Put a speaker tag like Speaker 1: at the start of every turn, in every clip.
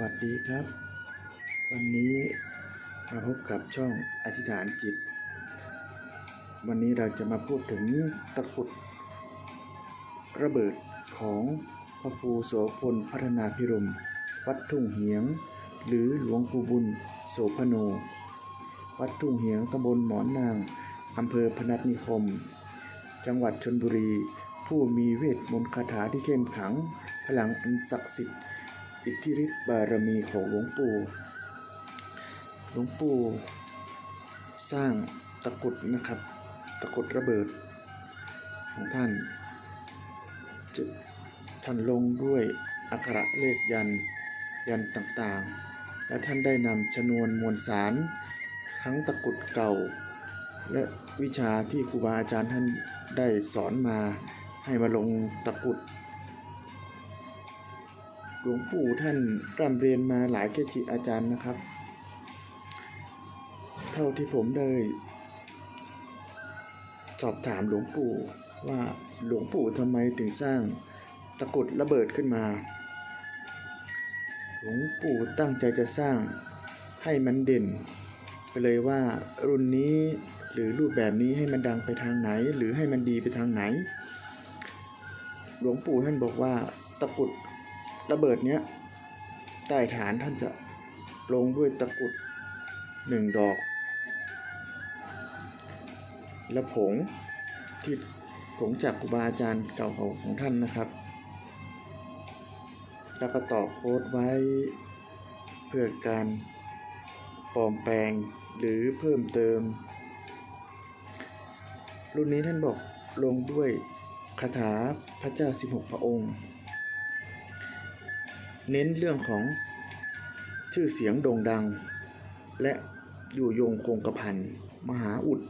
Speaker 1: วัสดีครับ วันนี้มาพบกับช่องอธิษฐานจิต วันนี้เราจะมาพูดถึงตะกุดระเบิดของพระครูโสพลพัฒนาพิรม วัดทุ่งเหียง หรือหลวงปู่บุญโสพโน วัดทุ่งเหียงตำบลหมอนนางอำเภอพนัสนิคม จังหวัดชนบุรี ผู้มีเวทมนต์คาถาที่เข้มขัง พลังอันศักดิ์สิทธิ์ อิทธิฤทธิบารมีของหลวงปู่หลวงปู่สร้างตะกุดนะครับ ตะกุดระเบิดของท่านจะท่านลงด้วยอักขระเลขยันยันต่างๆ และท่านได้นำชนวนมวลสาร ทั้งตะกุดเก่า และวิชาที่ครูบาอาจารย์ท่านได้สอนมาให้มาลงตะกุด หลวงปู่ท่านร่ำเรียนมาหลายเกจิอาจารย์นะครับ เท่าที่ผมได้สอบถามหลวงปู่ว่าหลวงปู่ทำไมถึงสร้างตะกุดระเบิดขึ้นมา หลวงปู่ตั้งใจจะสร้างให้มันเด่น ไปเลยว่ารุ่นนี้หรือรูปแบบนี้ให้มันดังไปทางไหน หรือให้มันดีไปทางไหน หลวงปู่ท่านบอกว่าตะกุด ระเบิดเนี้ยใต้ฐานท่านจะลงด้วยตะกุดหนึ่งดอก และผงที่ผงจากครูบาอาจารย์เก่าของท่านนะครับ แล้วก็ต่อโค้ดไว้เพื่อการปลอมแปลงหรือเพิ่มเติม รุ่นนี้ท่านบอกลงด้วยคาถาพระเจ้า 16 พระองค์ เน้นเรื่องของชื่อเสียงโด่งดัง และอยู่ยงคงกระพันมหาอุด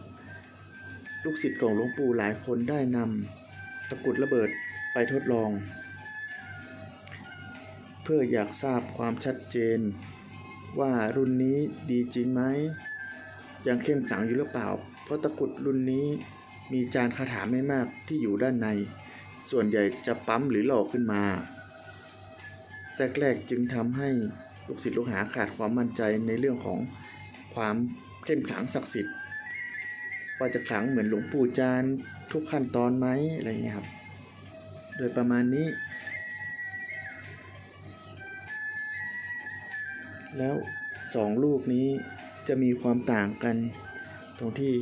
Speaker 1: ลูกศิษย์ของหลวงปู่หลายคนได้นำตะกรุดระเบิดไปทดลอง เพื่ออยากทราบความชัดเจน ว่ารุ่นนี้ดีจริงไหมยังเข้มขลังอยู่หรือเปล่า เพราะตะกรุดรุ่นนี้มีจานคาถาไม่มากที่อยู่ด้านใน ส่วนใหญ่จะปั๊มหรือหลอกขึ้นมา แรกๆจึงทำให้ลูกศิษย์ลูกหาขาดความมั่นใจในเรื่องของความเข้มขลังศักดิ์สิทธิ์ว่าจะขลังเหมือนหลวงปู่จานทุกขั้นตอนไหมอะไรเงี้ยครับ โดยประมาณนี้ แล้วสองลูกนี้จะมีความต่างกัน ตรงที่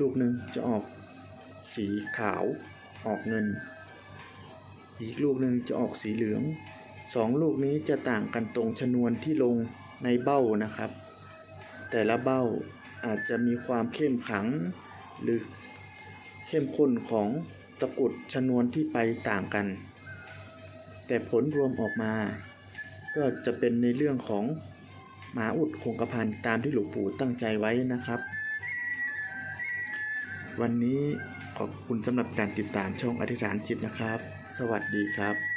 Speaker 1: ลูกหนึ่งจะออกสีขาวออกเงิน อีกลูกหนึ่งจะออกสีเหลือง สองลูกนี้จะต่างกันตรงชนวนที่ลงในเบ้านะครับ แต่ละเบ้าอาจจะมีความเข้มขัง หรือเข้มข้นของตะกุดชนวนที่ไปต่างกัน แต่ผลรวมออกมา ก็จะเป็นในเรื่องของหมาอุดคงกระพันตามที่หลวงปู่ตั้งใจไว้นะครับ วันนี้ขอบคุณสำหรับการติดตามช่องอธิษฐานจิตนะครับ สวัสดีครับ